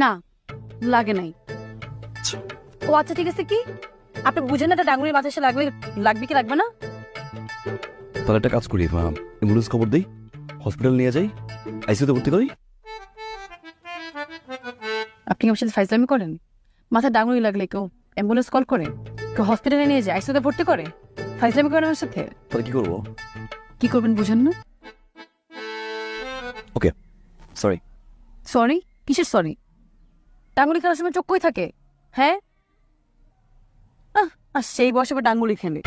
না লাগে নাই। ও আচ্ছা ঠিক আছে কি? আপনি বুঝেন না এটা ডাঙ্গুলির মাথায় এসে লাগবে লাগবে কি লাগবে না? তাহলে একটা কাজ করি অ্যাম্বুলেন্স খবর দিই। হসপিটাল নিয়ে যাই আইসিউতে ভর্তি করি। আপনি কি আমার সাথে ফাইজলামি করেন? মাথায় ডাঙ্গুলি লাগলে কেউ অ্যাম্বুলেন্স কল করে? কেউ হসপিটালে নিয়ে যায় আইসিউতে ভর্তি করে? ফাইজলামি করেন আমার সাথে? তাহলে কি করব? কি করবেন বুঝেন না? ওকে সরি সরি কিসের সরি ডাঙ্গুলি খেলার সময় চোখ কই থাকে। হ্যাঁ? আর সেই বয়সে আবার ডাঙ্গুলি খেলে।